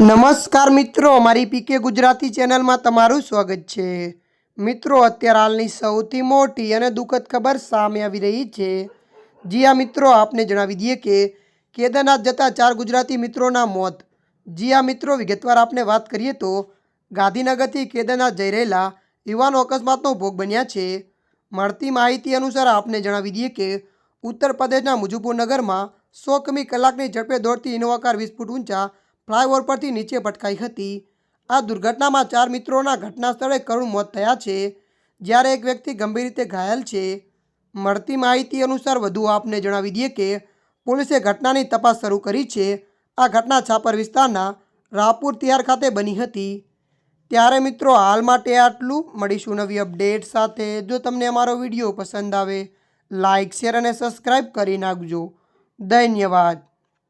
નમસ્કાર મિત્રો મારી પીકે ગુજરાતી ચેનલમાં તમારું સ્વાગત છે. મિત્રો, અત્યારે હાલની સૌથી મોટી અને દુઃખદ ખબર સામે આવી રહી છે. જી આ મિત્રો, આપને જણાવી દઈએ કે કેદારનાથ જતા ચાર ગુજરાતી મિત્રોના મોત. જી આ મિત્રો, વિગતવાર આપણે વાત કરીએ તો ગાંધીનગરથી કેદારનાથ જઈ રહેલા યુવાનો અકસ્માતનો ભોગ બન્યા છે. મળતી માહિતી અનુસાર આપને જણાવી દઈએ કે ઉત્તર પ્રદેશના મુજફરનગરમાં સો કમી કલાકની ઝડપે દોડતી ઇનોવા કાર વીસ ઊંચા ફ્લાયઓવર પરથી નીચે પટકાઈ હતી. આ દુર્ઘટનામાં ચાર મિત્રોના ઘટના સ્થળે કરુણ મોત થયા છે. જ્યારે એક વ્યક્તિ ગંભીર રીતે ઘાયલ છે. મળતી માહિતી અનુસાર વધુ આપને જણાવી દઈએ કે, પોલીસે ઘટનાની તપાસ શરૂ કરી છે. આ ઘટના છાપર વિસ્તારના રાપુર તિહાર ખાતે બની હતી. ત્યારે મિત્રો, હાલ માટે આટલું. મળીશું નવી અપડેટ સાથે. જો તમને અમારો વીડિયો પસંદ આવે લાઇક શેર અને સબસ્ક્રાઈબ કરી નાખજો. ધન્યવાદ.